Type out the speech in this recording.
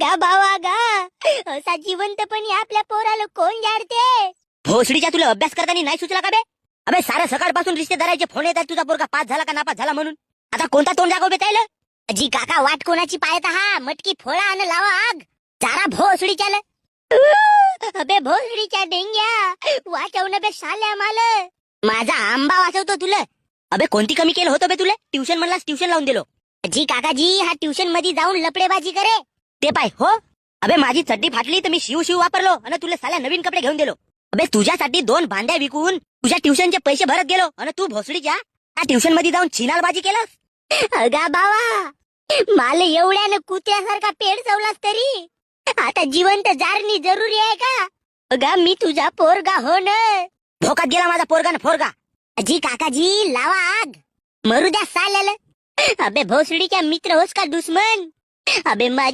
गा बावा गा. असा जिवंतपणी आपल्या पोराला कोण जाडते भोसडीच्या तुला अभ्यास करताना नाही सुचला का बे? अबे सारा सकाळपासून रिश्तेदाराचे फोन येतात तुझा पोरगा पास झाला का नापास झाला म्हणून? आता कोणता तोंड जागो बे जी काका वाट कोणाची पाहत हा मटकी फोडा आणि लावा आग. सारा भोसडी चाल अबे भोसडीच्या डेंग्या. वाचवणं बे शाल्या माल. माझा आंबा वाचवतो तुला. अबे कोणती कमी केलं होतं बे तुला? ट्युशन म्हणलास ट्युशन लावून दिलो. जी काकाजी हा ट्युशनमध्ये जाऊन लपडेबाजी करे. ते पाय हो? अबे माझी चड्डी फाटली तर मी शिव शिव वापरलो आणि तुला साल्या नवीन कपडे घेऊन दिलो अबे तुझ्यासाठी दोन भांड्या विकून तुझ्या ट्युशनचे पैसे भरत गेलो आणि तू भोसडीच्या त्या ट्युशनमध्ये जाऊन छिनालबाजी केलं अगा बावा! मला एवढ्यानं कुत्र्यासारखा पेड चवलास तरी? आता जिवंत जारणी जरुरी आहे का? अगा मी तुझा पोरगा हो न? भोकात गेला माझा पोरगा ना फोरगा. जी काकाजी लावा आग. मरू द्या साल्याला. अबे भोसडीच्या मित्र होस का दुश्मन? अबे माझी